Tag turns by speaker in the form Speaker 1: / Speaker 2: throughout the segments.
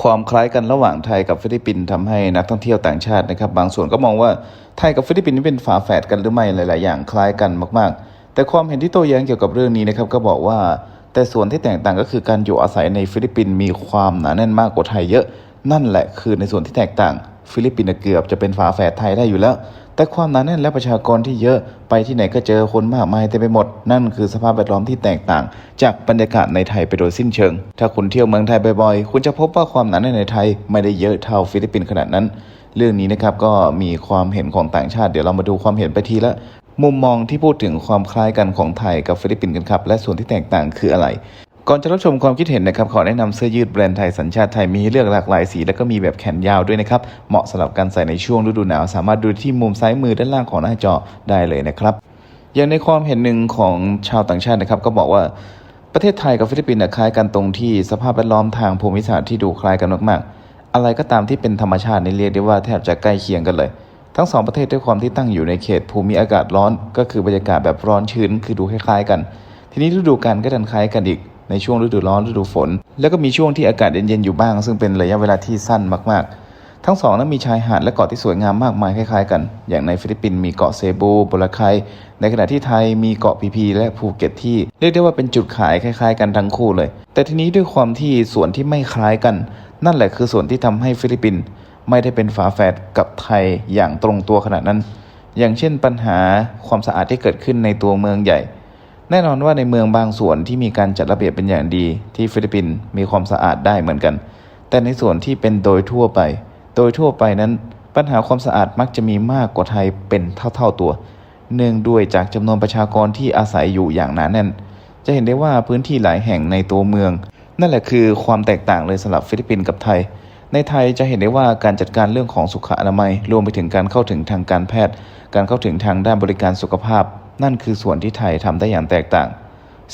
Speaker 1: ความคล้ายกันระหว่างไทยกับฟิลิปปินส์ทำให้นักท่องเที่ยวต่างชาตินะครับ บางส่วนก็มองว่าไทยกับฟิลิปปินส์นี่เป็นฝาแฝดกันหรือไม่หลาย ๆ อย่างคล้ายกันมาก ๆ แต่ความเห็นที่โต้แย้งเกี่ยวกับเรื่องนี้นะครับก็บอกว่า แต่ส่วนที่แตกต่างก็คือการอยู่อาศัยในฟิลิปปินส์มีความหนาแน่นมากกว่าไทยเยอะ นั่นแหละคือในส่วนที่แตกต่าง ฟิลิปปินส์เกือบจะเป็นฝาแฝดไทยได้อยู่แล้ว แต่ความหนาแน่นและประชากรที่เยอะไปที่ไหนก็เจอคนมากมายเต็มไปหมด นั่นคือสภาพแวดล้อมที่แตกต่าง จากบรรยากาศในไทยไปโดยสิ้นเชิง ถ้าคุณเที่ยวเมืองไทยบ่อยๆ คุณจะพบว่าความหนาแน่นในไทยไม่ได้เยอะเท่าฟิลิปปินส์ขนาดนั้น เรื่องนี้นะครับก็มีความเห็นของต่างชาติ เดี๋ยวเรามาดูความเห็นไปทีละมุมมองที่พูดถึงความคล้ายกันของไทยกับฟิลิปปินส์กันครับ และส่วนที่แตกต่างคืออะไร ก่อนจะรับชมความคิดเห็นนะครับขอแนะนำเสื้อยืดแบรนด์ไทยสัญชาติไทยมีให้เลือกหลากหลายสี และก็มีแบบแขนยาวด้วยนะครับเหมาะสำหรับการใส่ในช่วงฤดูหนาวสามารถดูที่มุมซ้ายมือด้านล่างของหน้าจอได้เลยนะครับอย่างในความเห็นหนึ่งของชาวต่างชาตินะครับก็บอกว่าประเทศไทยกับฟิลิปปินส์คล้ายกันตรงที่สภาพแวดล้อมทางภูมิศาสตร์ที่ดูคล้ายกันมากๆ อะไรก็ตามที่เป็นธรรมชาตินี่เรียกได้ว่าแทบจะใกล้เคียงกันเลย ทั้งสองประเทศด้วยความที่ตั้งอยู่ในเขตภูมิอากาศร้อน ก็คือบรรยากาศแบบร้อนชื้นคือดูคล้ายๆกัน ทีนี้ฤดูกาลก็ดันคล้ายกันอีก ในช่วงฤดูร้อนฤดูฝน แล้วก็มีช่วงที่อากาศเย็นๆอยู่บ้าง ซึ่งเป็นระยะเวลาที่สั้นมากๆ ทั้งสองนั้นมีชายหาดและเกาะที่สวยงามมากมายคล้ายๆกัน อย่างในฟิลิปปินส์มีเกาะเซบูโบราไคในขณะที่ไทยมีเกาะพีพีและภูเก็ตที่เรียกได้ว่าเป็นจุดขายคล้ายๆ กันทั้งคู่เลย แต่ทีนี้ด้วยความที่ส่วนที่ไม่คล้ายกัน นั่นแหละคือส่วนที่ทำให้ฟิลิปปินส์ไม่ได้เป็นฝาแฝดกับไทยอย่างตรงตัวขนาดนั้น อย่างเช่นปัญหาความสะอาดที่เกิดขึ้นในตัวเมืองใหญ่ แน่นอนว่าในเมืองบางส่วนที่มีการจัดระเบียบเป็นอย่างดีที่ฟิลิปปินส์มีความสะอาดได้เหมือนกัน แต่ในส่วนที่เป็นโดยทั่วไป โดยทั่วไปนั้น ปัญหาความสะอาดมักจะมีมากกว่าไทยเป็นเท่าๆตัว เนื่องด้วยจากจำนวนประชากรที่อาศัยอยู่อย่างหนาแน่น จะเห็นได้ว่าพื้นที่หลายแห่งในตัวเมือง นั่นแหละคือความแตกต่างเลยสำหรับฟิลิปปินส์กับไทย ในไทยจะเห็นได้ว่าการจัดการเรื่องของสุขอนามัย รวมไปถึงการเข้าถึงทางการแพทย์ การเข้าถึงทางด้านบริการสุขภาพ นั่นคือส่วนที่ไทยทำได้อย่างแตกต่าง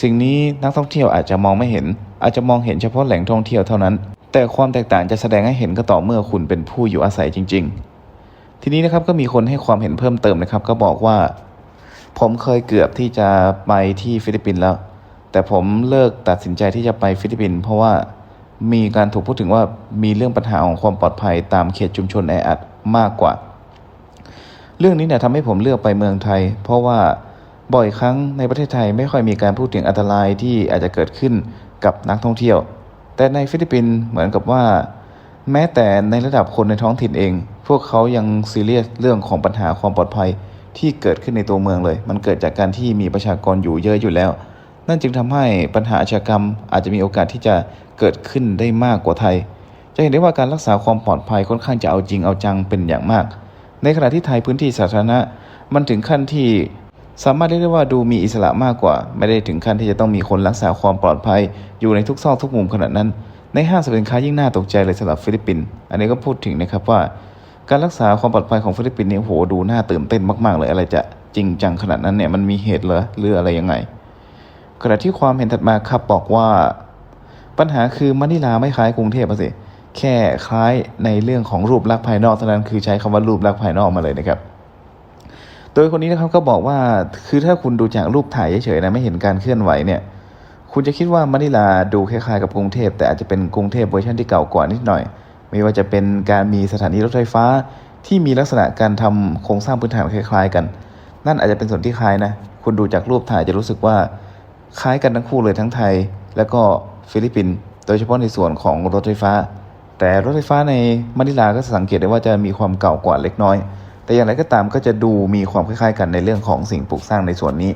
Speaker 1: สิ่งนี้นักท่องเที่ยวอาจจะมองไม่เห็น อาจจะมองเห็นเฉพาะแหล่งท่องเที่ยวเท่านั้น แต่ความแตกต่างจะแสดงให้เห็นก็ต่อเมื่อคุณเป็นผู้อยู่อาศัยจริง ๆ ทีนี้นะครับก็มีคนให้ความเห็นเพิ่มเติมนะครับ ก็บอกว่า ผมเคยเกือบที่จะไปที่ฟิลิปปินส์แล้ว แต่ผมเลิกตัดสินใจที่จะไปฟิลิปปินส์เพราะว่ามีการถูกพูดถึงว่ามีเรื่องปัญหาของความปลอดภัยตามเขตชุมชนแออัดมากกว่า เรื่องนี้เนี่ยทำให้ผมเลือกไปเมืองไทย เพราะว่า บ่อยครั้งในประเทศไทยไม่ค่อยมีการพูดถึงอันตรายที่อาจจะเกิดขึ้นกับนักท่องเที่ยว แต่ในฟิลิปปินส์เหมือนกับว่า แม้แต่ในระดับคนในท้องถิ่นเอง พวกเขายังซีเรียสเรื่องของปัญหาความปลอดภัยที่เกิดขึ้นในตัวเมืองเลย มันเกิดจากการที่มีประชากรอยู่เยอะอยู่แล้ว นั่นจึงทำให้ปัญหาอาชญากรรม อาจจะมีโอกาสที่จะเกิดขึ้นได้มากกว่าไทย จะเห็นได้ว่าการรักษาความปลอดภัยค่อนข้างจะเอาจริงเอาจังเป็นอย่างมาก ในขณะที่ไทยพื้นที่สาธารณะ มันถึงขั้นที่ สามารถเรียกได้ว่าดูมีอิสระมากกว่า ไม่ได้ถึงขั้นที่จะต้องมีคนรักษาความปลอดภัย อยู่ในทุกซอกทุกมุมขนาดนั้น ในห้างสรรพสินค้ายิ่งน่าตกใจเลยสำหรับฟิลิปปินส์อันนี้ก็พูดถึงนะครับว่า การรักษาความปลอดภัยของฟิลิปปินส์เนี่ยโหดูน่าตื่นเต้นมากๆเลยอะไรจะจริงจังขนาดนั้นเนี่ยมันมีเหตุเหรอหรืออะไรยังไงขณะที่ความเห็นถัดมาครับบอกว่า ปัญหาคือมะนิลาไม่คล้ายกรุงเทพอะสิแค่คล้ายในเรื่องของรูปลักษณ์ภายนอกเท่านั้นคือใช้คำว่ารูปลักษณ์ภายนอกมาเลยนะครับ โดยคนนี้นะครับก็บอกว่าคือถ้าคุณดูจากรูปถ่ายเฉยๆนะไม่เห็นการเคลื่อนไหวเนี่ย คุณจะคิดว่ามะนิลาดูคล้ายๆกับกรุงเทพแต่อาจจะเป็นกรุงเทพเวอร์ชันที่เก่ากว่านิดหน่อย ไม่ว่าจะเป็นการมีสถานีรถไฟฟ้าที่มีลักษณะการทำโครงสร้างพื้นฐานคล้าย ๆ กัน นั่นอาจจะเป็นส่วนที่คล้ายนะ คุณดูจากรูปถ่ายจะรู้สึกว่าคล้ายกันทั้งคู่เลยทั้งไทย และก็ฟิลิปปินส์โดยเฉพาะในส่วนของรถไฟฟ้า แต่รถไฟฟ้าในมะนิลาก็สังเกตได้ว่าจะมีความเก่ากว่าเล็กน้อย แต่อย่างไรก็ตามก็จะดูมีความคล้ายๆ กันในเรื่องของสิ่งปลูกสร้างในส่วนนี้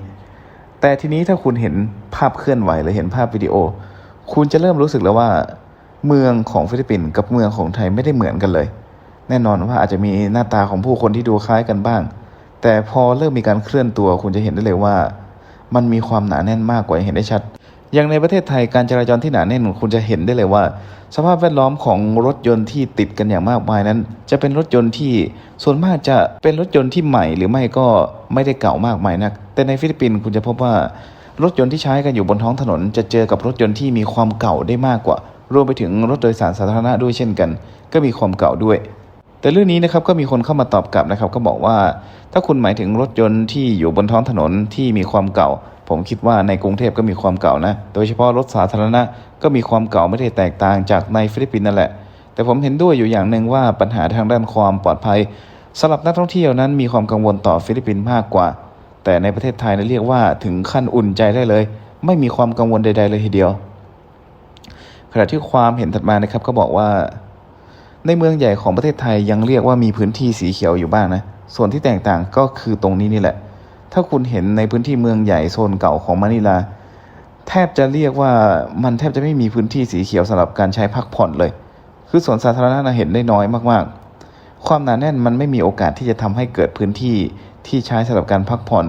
Speaker 1: แต่ทีนี้ถ้าคุณเห็นภาพเคลื่อนไหวหรือเห็นภาพวิดีโอ คุณจะเริ่มรู้สึกแล้วว่า เมืองของฟิลิปปินส์กับเมืองของไทยไม่ได้เหมือนกันเลย แน่นอนว่าอาจจะมีหน้าตาของผู้คนที่ดูคล้ายกันบ้าง แต่พอเริ่มมีการเคลื่อนตัว คุณจะเห็นได้เลยว่า มันมีความหนาแน่นมากกว่าเห็นได้ชัด อย่างในประเทศไทยการจราจรที่หนาแน่นคุณจะเห็นได้เลยว่า สภาพแวดล้อมของรถยนต์ที่ติดกันอย่างมากมายนั้น จะเป็นรถยนต์ที่ส่วนมากจะเป็นรถยนต์ที่ใหม่หรือไม่ก็ไม่ได้เก่ามากมายนัก แต่ในฟิลิปปินส์คุณจะพบว่ารถยนต์ที่ใช้กันอยู่บนท้องถนน จะเจอกับรถยนต์ที่มีความเก่าได้มากกว่า รวมไปถึงรถโดยสารสาธารณะด้วยเช่นกัน ก็มีความเก่าด้วย แต่เรื่องนี้นะครับก็มีคนเข้ามาตอบกลับนะครับ ก็บอกว่า ถ้าคุณหมายถึงรถยนต์ที่อยู่บนท้องถนนที่มีความเก่า ผมคิดว่าในกรุงเทพก็มีความเก่านะ โดยเฉพาะรถสาธารณะก็มีความเก่าไม่ได้แตกต่างจากในฟิลิปปินส์นั่นแหละ แต่ผมเห็นด้วยอยู่อย่างหนึ่งว่าปัญหาทางด้านความปลอดภัยสำหรับนักท่องเที่ยวนั้นมีความกังวลต่อฟิลิปปินส์มากกว่า แต่ในประเทศไทยนั้นเรียกว่าถึงขั้นอุ่นใจได้เลย ไม่มีความกังวลใด ๆ เลยทีเดียว ขณะที่ความเห็นถัดมานะครับก็บอกว่า ในเมืองใหญ่ของประเทศไทยยังเรียกว่ามีพื้นที่สีเขียวอยู่บ้างนะ ส่วนที่แตกต่างก็คือตรงนี้นี่แหละ ถ้าคุณเห็นในพื้นที่เมืองใหญ่โซนเก่าของมะนิลา แทบจะเรียกว่ามันแทบจะไม่มีพื้นที่สีเขียวสำหรับการใช้พักผ่อนเลย คือสวนสาธารณะเห็นได้น้อยมากๆ ความหนาแน่นมันไม่มีโอกาสที่จะทำให้เกิดพื้นที่ที่ใช้สำหรับการพักผ่อน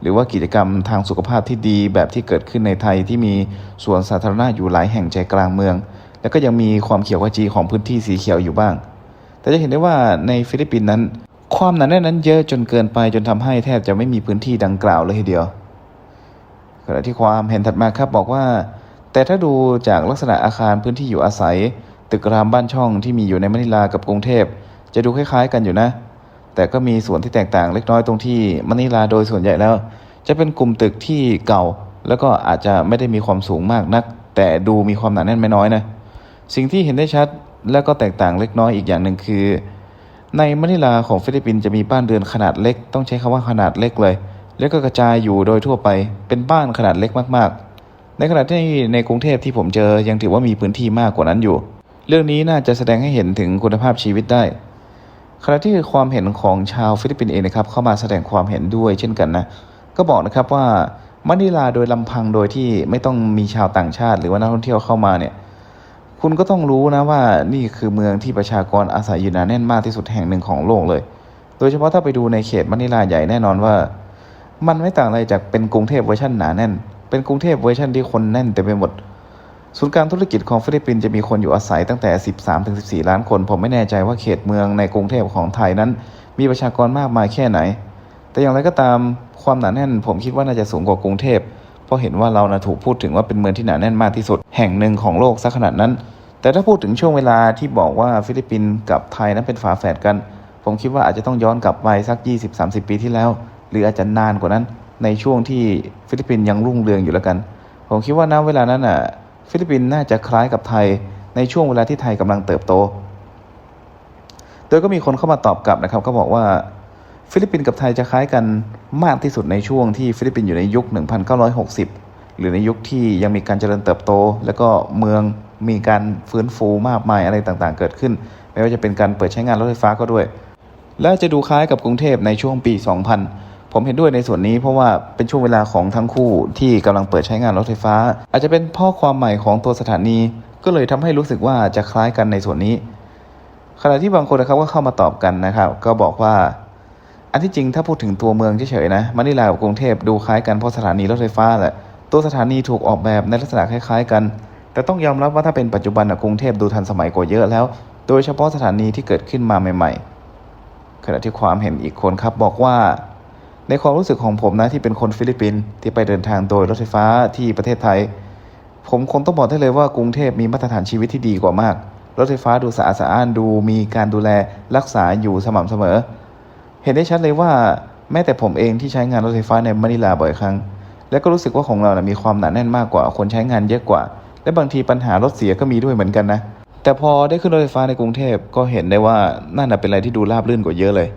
Speaker 1: หรือว่ากิจกรรมทางสุขภาพที่ดีแบบที่เกิดขึ้นในไทยที่มีสวนสาธารณะอยู่หลายแห่งใจกลางเมือง แล้วก็ยังมีความเขียวขจีของพื้นที่สีเขียวอยู่บ้าง แต่จะเห็นได้ว่าในฟิลิปปินส์นั้น ความหนาแน่นนั้นเยอะจนเกินไปจนทำให้แทบจะไม่มีพื้นที่ดังกล่าวเลยทีเดียว ขณะที่ความเห็นถัดมาครับบอกว่า แต่ถ้าดูจากลักษณะอาคารพื้นที่อยู่อาศัย ตึกรามบ้านช่องที่มีอยู่ในมะนิลากับกรุงเทพ จะดูคล้ายๆ กันอยู่นะ แต่ก็มีส่วนที่แตกต่างเล็กน้อยตรงที่มะนิลาโดยส่วนใหญ่แล้ว จะเป็นกลุ่มตึกที่เก่า แล้วก็อาจจะไม่ได้มีความสูงมากนัก แต่ดูมีความหนาแน่นไม่น้อยนะสิ่งที่เห็นได้ชัดและก็แตกต่างเล็กน้อยอีกอย่างหนึ่งคือ ในมะนิลาของฟิลิปปินส์จะมีบ้านเรือนขนาดเล็ก ต้องใช้คำว่าขนาดเล็กเลย แล้วก็กระจายอยู่โดยทั่วไป เป็นบ้านขนาดเล็กมากๆ ในขณะที่ในกรุงเทพที่ผมเจอยังถือว่ามีพื้นที่มากกว่านั้นอยู่ เรื่องนี้น่าจะแสดงให้เห็นถึงคุณภาพชีวิตได้ ขณะที่ความเห็นของชาวฟิลิปปินส์เองนะครับเข้ามาแสดงความเห็นด้วยเช่นกันนะ ก็บอกนะครับว่ามะนิลาโดยลำพังโดยที่ไม่ต้องมีชาวต่างชาติ หรือว่านักท่องเที่ยวเข้ามาเนี่ย คุณก็ต้องรู้นะว่านี่คือเมืองที่ประชากรอาศัยอยู่หนาแน่นมากที่สุดแห่งหนึ่งของโลกเลย โดยเฉพาะถ้าไปดูในเขตมะนิลาใหญ่แน่นอนว่า มันไม่ต่างอะไรจากเป็นกรุงเทพเวอร์ชันหนาแน่น เป็นกรุงเทพเวอร์ชันที่คนแน่นเต็มไปหมด ศูนย์การธุรกิจของฟิลิปปินส์จะมีคนอยู่อาศัยตั้งแต่ 13ถึง14 ล้านคน ผมไม่แน่ใจว่าเขตเมืองในกรุงเทพของไทยนั้น มีประชากรมากมายแค่ไหน แต่อย่างไรก็ตามความหนาแน่น ผมคิดว่าน่าจะสูงกว่ากรุงเทพเพราะเห็นว่าเรานะถูกพูดถึงว่าเป็นเมืองที่หนาแน่นมากที่สุด แห่งหนึ่งของโลกซะขนาดนั้น แต่ถ้าพูดถึงช่วงเวลาที่บอกว่าฟิลิปปินส์กับไทยนั้นเป็นฝาแฝดกัน ผมคิดว่าอาจจะต้องย้อนกลับไปสัก 20-30 ปีที่แล้ว หรืออาจจะนานกว่านั้นในช่วงที่ฟิลิปปินส์ยังรุ่งเรืองอยู่แล้วกัน ผมคิดว่าณเวลานั้นน่ะฟิลิปปินส์น่าจะคล้ายกับไทยในช่วงเวลาที่ไทยกำลังเติบโต โดยก็มีคนเข้ามาตอบกลับนะครับ ก็บอกว่าฟิลิปปินส์กับไทยจะคล้ายกันมากที่สุดในช่วงที่ฟิลิปปินส์อยู่ในยุค 1960 หรือในยุคที่ยังมีการเจริญเติบโต แล้วก็เมือง มีการฟื้นฟูมากมายอะไรต่างๆ เกิดขึ้น ไม่ว่าจะเป็นการเปิดใช้งานรถไฟฟ้าก็ด้วย และจะดูคล้ายกับกรุงเทพในช่วงปี 2000 ผมเห็นด้วยในส่วนนี้เพราะว่าเป็นช่วงเวลาของทั้งคู่ที่กำลังเปิดใช้งานรถไฟฟ้า อาจจะเป็นพ่อความใหม่ของตัวสถานี ก็เลยทำให้รู้สึกว่าจะคล้ายกันในส่วนนี้ขณะที่บางคนนะครับก็เข้ามาตอบกันนะครับ ก็บอกว่า อันที่จริงถ้าพูดถึงตัวเมืองเฉยๆนะมะนิลากับกรุงเทพดูคล้ายกันเพราะสถานีรถไฟฟ้าแหละตัวสถานีถูกออกแบบในลักษณะคล้ายๆกัน แต่ต้องยอมรับว่าถ้าเป็นปัจจุบันนะกรุงเทพดูทันสมัยกว่าเยอะแล้ว โดยเฉพาะสถานีที่เกิดขึ้นมาใหม่ ๆ ขณะที่ความเห็นอีกคนครับบอกว่า ในความรู้สึกของผมนะที่เป็นคนฟิลิปปินส์ที่ไปเดินทางโดยรถไฟฟ้าที่ประเทศไทย ผมคงต้องบอกได้เลยว่ากรุงเทพมีมาตรฐานชีวิตที่ดีกว่ามาก รถไฟฟ้าดูสะอาดสะอ้านดูมีการดูแลรักษาอยู่สม่ำเสมอ เห็นได้ชัดเลยว่าแม้แต่ผมเองที่ใช้งานรถไฟฟ้าในมะนิลาบ่อยครั้ง และก็รู้สึกว่าของเรานะมีความหนาแน่นมากกว่าคนใช้งานเยอะกว่า และบางทีปัญหารถเสียก็มีด้วยเหมือนกันนะ แต่พอได้ขึ้นรถไฟฟ้าในกรุงเทพก็เห็นได้ว่านั่นนะเป็นอะไรที่ดูราบรื่นกว่าเยอะเลย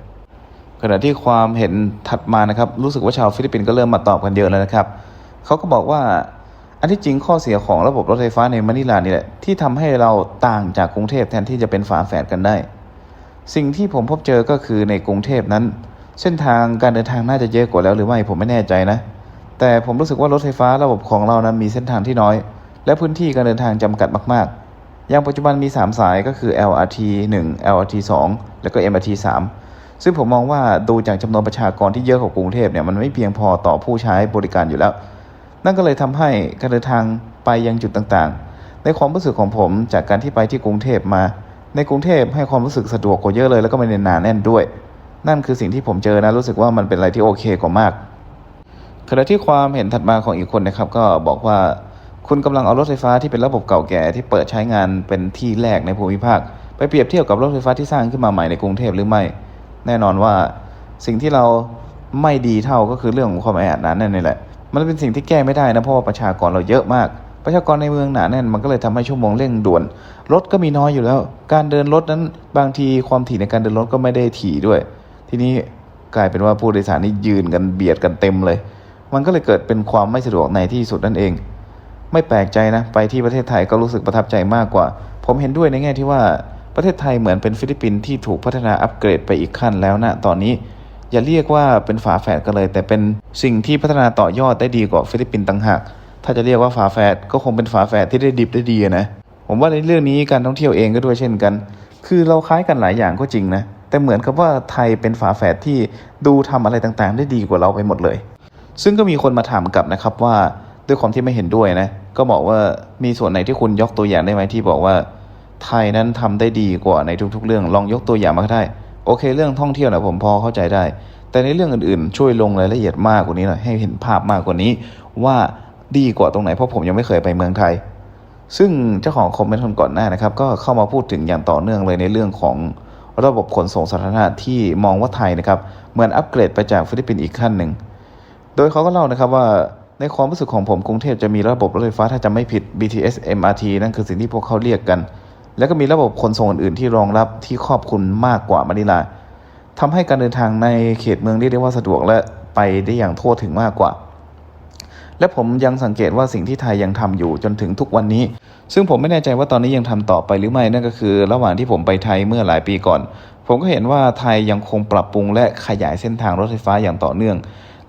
Speaker 1: ขณะที่ความเห็นถัดมานะครับรู้สึกว่าชาวฟิลิปปินส์ก็เริ่มมาตอบกันเยอะแล้วนะครับเขาก็บอกว่าอันที่จริงข้อเสียของระบบรถไฟฟ้าในมะนิลานี่แหละที่ทำให้เราต่างจากกรุงเทพแทนที่จะเป็นฝาแฝดกันได้ สิ่งที่ผมพบเจอก็คือในกรุงเทพนั้น เส้นทางการเดินทางน่าจะเยอะกว่าแล้วหรือไม่ผมไม่แน่ใจนะ แต่ผมรู้สึกว่ารถไฟฟ้าระบบของเรานั้นมีเส้นทางที่น้อย และพื้นที่การเดินทางจำกัดมาก ๆ อย่างปัจจุบันมี 3 สายก็คือ LRT 1 LRT 2 แล้วก็ MRT 3 ซึ่งผมมองว่าดูจากจำนวนประชากรที่เยอะของกรุงเทพเนี่ยมันไม่เพียงพอต่อผู้ใช้บริการอยู่แล้ว นั่นก็เลยทำให้การเดินทางไปยังจุดต่างๆ ในความรู้สึกของผมจากการที่ไปที่กรุงเทพมา ในกรุงเทพให้ความรู้สึกสะดวกกว่าเยอะเลย แล้วก็ไม่ได้หนาแน่นด้วย นั่นคือสิ่งที่ผมเจอนะรู้สึกว่ามันเป็นอะไรที่โอเคกว่ามากขณะที่ความเห็นถัดมาของอีกคนนะครับก็บอกว่า คุณกำลังเอารถไฟฟ้าที่เป็นระบบเก่าแก่ที่เปิดใช้งานเป็นที่แรกในภูมิภาค ไปเปรียบเทียบกับรถไฟฟ้าที่สร้างขึ้นมาใหม่ในกรุงเทพหรือไม่ แน่นอนว่าสิ่งที่เราไม่ดีเท่าก็คือเรื่องของความแออัดหนั้นนั่นนี่แหละ มันเป็นสิ่งที่แก้ไม่ได้นะเพราะว่าประชากรเราเยอะมากปประชากรในเมืองหนาแน่นมันก็เลยทำให้ชั่วโมงเร่งด่วน รถก็มีน้อยอยู่แล้ว การเดินรถนั้นบางทีความถี่ในการเดินรถก็ไม่ได้ถี่ด้วย ทีนี้กลายเป็นว่าผู้โดยสารนี่ยืนกันเบียดกันเต็มเลย มันก็เลยเกิดเป็นความไม่สะดวกในที่สุดนั่นเอง ไม่แปลกใจนะ ไปที่ประเทศไทยก็รู้สึกประทับใจมากกว่า ผมเห็นด้วยในแง่ที่ว่าประเทศไทยเหมือนเป็นฟิลิปปินส์ที่ถูกพัฒนาอัปเกรดไปอีกขั้นแล้วนะตอนนี้ อย่าเรียกว่าเป็นฝาแฝดกันเลย แต่เป็นสิ่งที่พัฒนาต่อยอดได้ดีกว่าฟิลิปปินส์ต่างหากถ้าจะเรียกว่าฝาแฝดก็คงเป็นฝาแฝดที่ได้ดิบได้ดีนะผมว่าในเรื่องนี้การท่องเที่ยวเองก็ด้วยเช่นกัน คือเราคล้ายกันหลายอย่างก็จริงนะแต่เหมือนกับว่าไทยเป็นฝาแฝดที่ดูทำอะไรต่างๆ ได้ดีกว่าเราไปหมดเลย ซึ่งก็มีคนมาถามกลับนะครับว่า ด้วยความที่ไม่เห็นด้วยนะ ก็บอกว่ามีส่วนไหนที่คุณยกตัวอย่างได้ไหมที่บอกว่า ไทยนั้นทำได้ดีกว่าในทุก ๆ เรื่องลองยกตัวอย่างมาก็ได้ โอเค เรื่องท่องเที่ยวนะผมพอเข้าใจได้ แต่ในเรื่องอื่นๆ ช่วยลงรายละเอียดมากกว่านี้หน่อยให้เห็นภาพมากกว่านี้ ว่าดีกว่าตรงไหนเพราะผมยังไม่เคยไปเมืองไทย ซึ่งเจ้าของคอมเมนต์คนก่อนหน้านะครับ ก็เข้ามาพูดถึงอย่างต่อเนื่องเลยในเรื่องของระบบขนส่งสาธารณะที่มองว่าไทยนะครับเหมือนอัปเกรดไปจากฟิลิปปินส์อีกขั้นหนึ่ง โดยเขาก็เล่านะครับว่า ในความรู้สึกของผมกรุงเทพจะมีระบบรถไฟฟ้าถ้าจำไม่ผิด BTS MRT นั่นคือสิ่งที่พวกเขาเรียกกัน แล้วก็มีระบบขนส่งอื่นๆที่รองรับที่ครอบคลุมมากกว่ามะนิลาทำให้การเดินทางในเขตเมืองเรียกได้ว่าสะดวกและไปได้อย่างทั่วถึงมากกว่า และผมยังสังเกตว่าสิ่งที่ไทยยังทำอยู่จนถึงทุกวันนี้ ซึ่งผมไม่แน่ใจว่าตอนนี้ยังทำต่อไปหรือไม่นั่นก็คือ ระหว่างที่ผมไปไทยเมื่อหลายปีก่อน ผมก็เห็นว่าไทยยังคงปรับปรุงและขยายเส้นทางรถไฟฟ้าอย่างต่อเนื่อง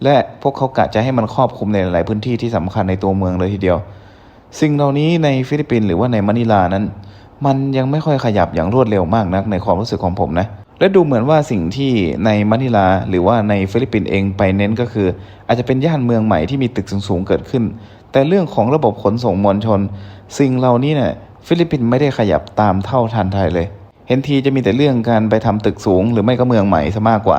Speaker 1: และพวกเขากะจะให้มันครอบคลุมในหลายพื้นที่ที่สำคัญในตัวเมืองเลยทีเดียว สิ่งเหล่านี้ในฟิลิปปินส์หรือว่าในมะนิลานั้น มันยังไม่ค่อยขยับอย่างรวดเร็วมากนักในความรู้สึกของผมนะและดูเหมือนว่าสิ่งที่ในมะนิลาหรือว่าในฟิลิปปินส์เองไปเน้นก็คือ อาจจะเป็นย่านเมืองใหม่ที่มีตึกสูงๆเกิดขึ้น แต่เรื่องของระบบขนส่งมวลชน สิ่งเหล่านี้เนี่ยฟิลิปปินส์ไม่ได้ขยับตามเท่าทันไทยเลย เห็นทีจะมีแต่เรื่องการไปทำตึกสูง หรือไม่ก็เมืองใหม่ซะมากกว่า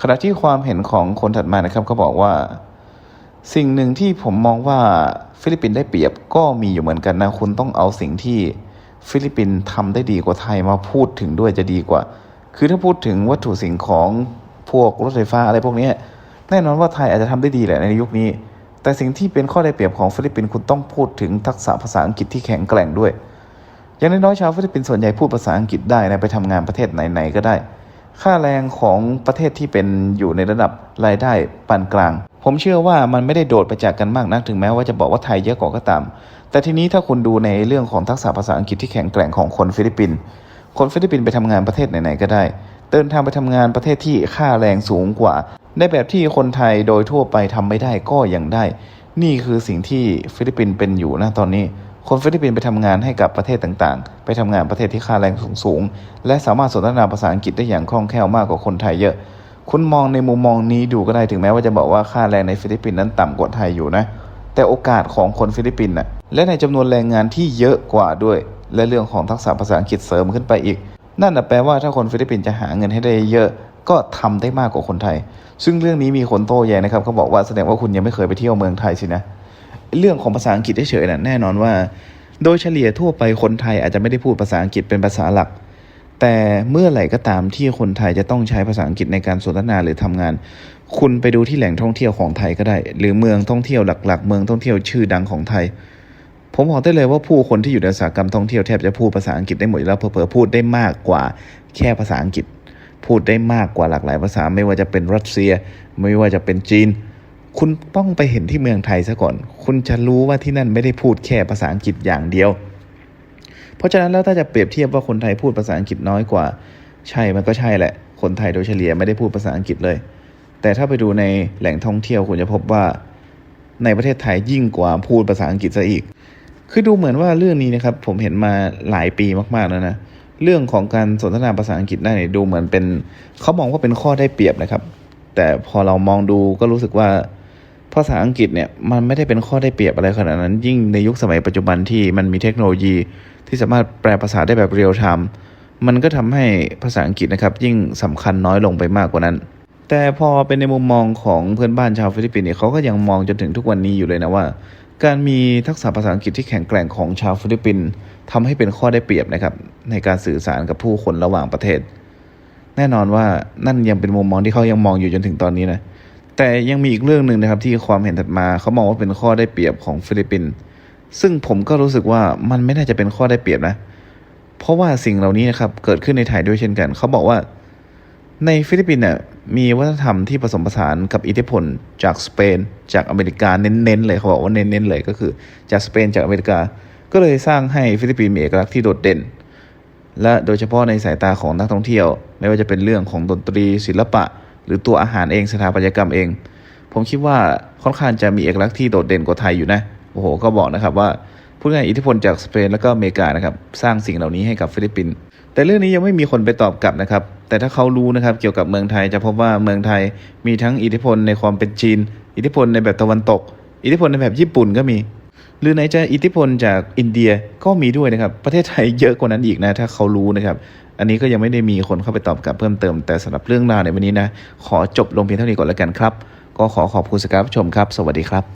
Speaker 1: ขณะที่ความเห็นของคนถัดมานะครับก็บอกว่า สิ่งหนึ่งที่ผมมองว่าฟิลิปปินส์ได้เปรียบก็มีอยู่เหมือนกันนะคุณต้องเอาสิ่งที่ฟิลิปปินส์ทำได้ดีกว่าไทยมาพูดถึงด้วยจะดีกว่า คือถ้าพูดถึงวัตถุสิ่งของพวกรถไฟฟ้าอะไรพวกนี้แน่นอนว่าไทยอาจจะทำได้ดีแหละในยุคนี้ แต่สิ่งที่เป็นข้อได้เปรียบของฟิลิปปินส์คุณต้องพูดถึงทักษะภาษาอังกฤษที่แข็งแกร่งด้วย อย่างน้อยๆชาวฟิลิปปินส์ส่วนใหญ่พูดภาษาอังกฤษได้นะไปทำงานประเทศไหนๆก็ได้ ค่าแรงของประเทศที่เป็นอยู่ในระดับรายได้ปานกลาง ผมเชื่อว่ามันไม่ได้โดดไปจากกันมากนักถึงแม้ว่าจะบอกว่าไทยเยอะกว่าก็ตาม แต่ทีนี้ถ้าคุณดูในเรื่องของทักษะภาษาอังกฤษที่แข็งแกร่งของคนฟิลิปปินส์คนฟิลิปปินส์ไปทำงานประเทศไหนๆก็ได้ เดินทางไปทำงานประเทศที่ค่าแรงสูงกว่าในแบบที่คนไทยโดยทั่วไปทำไม่ได้ก็ยังได้ นี่คือสิ่งที่ฟิลิปปินส์เป็นอยู่นะตอนนี้ คนฟิลิปปินส์ไปทำงานให้กับประเทศต่างๆ ไปทำงานประเทศที่ค่าแรงสูงๆ และสามารถสนทนาภาษาอังกฤษได้อย่างคล่องแคล่วมากกว่าคนไทยเยอะ คุณมองในมุมมองนี้ดูก็ได้ถึงแม้ว่าจะบอกว่าค่าแรงในฟิลิปปินส์นั้นต่ำกว่าไทยอยู่นะ แต่โอกาสของคนฟิลิปปินส์น่ะ และในจำนวนแรงงานที่เยอะกว่าด้วย และเรื่องของทักษะภาษาอังกฤษเสริมขึ้นไปอีก นั่นน่ะแปลว่าถ้าคนฟิลิปปินส์จะหาเงินให้ได้เยอะก็ทำได้มากกว่าคนไทย ซึ่งเรื่องนี้มีคนโต้แย้งนะครับเขาบอกว่าแสดงว่าคุณยังไม่เคยไปเที่ยวเมืองไทยสินะ เรื่องของภาษาอังกฤษเฉยๆนะแน่นอนว่า โดยเฉลี่ยทั่วไปคนไทยอาจจะไม่ได้พูดภาษาอังกฤษเป็นภาษาหลัก แต่เมื่อไหร่ก็ตามที่คนไทยจะต้องใช้ภาษาอังกฤษในการสนทนาหรือทำงาน คุณไปดูที่แหล่งท่องเที่ยวของไทยก็ได้ หรือเมืองท่องเที่ยวหลัก ๆ เมืองท่องเที่ยวชื่อดังของไทย ผมบอกได้เลยว่าผู้คนที่อยู่ในอุตสาหกรรมท่องเที่ยวแทบจะพูดภาษาอังกฤษได้หมดแล้วเผลอๆพูดได้มากกว่าแค่ภาษาอังกฤษ พูดได้มากกว่าหลากหลายภาษาไม่ว่าจะเป็นรัสเซีย ไม่ว่าจะเป็นจีน คุณต้องไปเห็นที่เมืองไทยซะก่อน คุณจะรู้ว่าที่นั่นไม่ได้พูดแค่ภาษาอังกฤษอย่างเดียว เพราะฉะนั้นแล้วถ้าจะเปรียบเทียบว่าคนไทยพูดภาษาอังกฤษน้อยกว่า ใช่มันก็ใช่แหละ คนไทยโดยเฉลี่ยไม่ได้พูดภาษาอังกฤษเลย แต่ถ้าไปดูในแหล่งท่องเที่ยวคุณจะพบว่าในประเทศไทยยิ่งกว่าพูดภาษาอังกฤษซะอีก คือดูเหมือนว่าเรื่องนี้นะครับผมเห็นมาหลายปีมากๆแล้วนะ เรื่องของการสนทนาภาษาอังกฤษได้เนี่ยดูเหมือนเป็นเขามองว่าเป็นข้อได้เปรียบนะครับ แต่พอเรามองดูก็รู้สึกว่า ภาษาอังกฤษเนี่ยมันไม่ได้เป็นข้อได้เปรียบอะไรขนาดนั้น ยิ่งในยุคสมัยปัจจุบันที่มันมีเทคโนโลยีที่สามารถแปลภาษาได้แบบเรียลไทม์มันก็ทำให้ภาษาอังกฤษนะครับ ยิ่งสำคัญน้อยลงไปมากกว่านั้น แต่พอเป็นในมุมมองของเพื่อนบ้านชาวฟิลิปปินส์เนี่ยเขาก็ยังมองจนถึงทุกวันนี้อยู่เลยนะว่า การมีทักษะภาษาอังกฤษที่แข็งแกร่งของชาวฟิลิปปินส์ทำให้เป็นข้อได้เปรียบนะครับในการสื่อสารกับผู้คนระหว่างประเทศ แน่นอนว่านั่นยังเป็นมุมมองที่เขายังมองอยู่จนถึงตอนนี้นะ แต่ยังมีอีกเรื่องหนึ่งนะครับที่ความเห็นถัดมาเขามองว่าเป็นข้อได้เปรียบของฟิลิปปินส์ซึ่งผมก็รู้สึกว่ามันไม่น่าจะเป็นข้อได้เปรียบนะ เพราะว่าสิ่งเหล่านี้นะครับเกิดขึ้นในไทยด้วยเช่นกัน เขาบอกว่าในฟิลิปปินส์เนี่ยมีวัฒนธรรมที่ผสมผสานกับอิทธิพลจากสเปน จากอเมริกาเน้นๆเลยเขาบอกว่าเน้นๆเลยก็คือจากสเปนจากอเมริกา ก็เลยสร้างให้ฟิลิปปินส์มีเอกลักษณ์ที่โดดเด่น และโดยเฉพาะในสายตาของนักท่องเที่ยว ไม่ว่าจะเป็นเรื่องของดนตรีศิลปะ หรือตัวอาหารเองสถาปัตยกรรมเอง ผมคิดว่าค่อนข้างจะมีเอกลักษณ์ที่โดดเด่นกว่าไทยอยู่นะโอ้โห ก็บอกนะครับว่าพูดง่ายอิทธิพลจากสเปนแล้วก็อเมริกานะครับสร้างสิ่งเหล่านี้ให้กับฟิลิปปินส์แต่เรื่องนี้ยังไม่มีคนไปตอบกลับนะครับ แต่ถ้าเขารู้นะครับเกี่ยวกับเมืองไทยจะพบว่าเมืองไทยมีทั้งอิทธิพลในความเป็นจีน อิทธิพลในแบบตะวันตก อิทธิพลในแบบญี่ปุ่นก็มี หรือไหนจะอิทธิพลจากอินเดียก็มีด้วยนะครับ ประเทศไทยเยอะกว่านั้นอีกนะ ถ้าเขารู้นะครับ อันนี้ก็ยังไม่ได้มีคนเข้าไปตอบกลับเพิ่มเติม แต่สำหรับเรื่องราวในวันนี้นะ ขอจบลงเพียงเท่านี้ก่อนแล้วกันครับ ก็ขอขอบคุณสกรับชมครับ สวัสดีครับ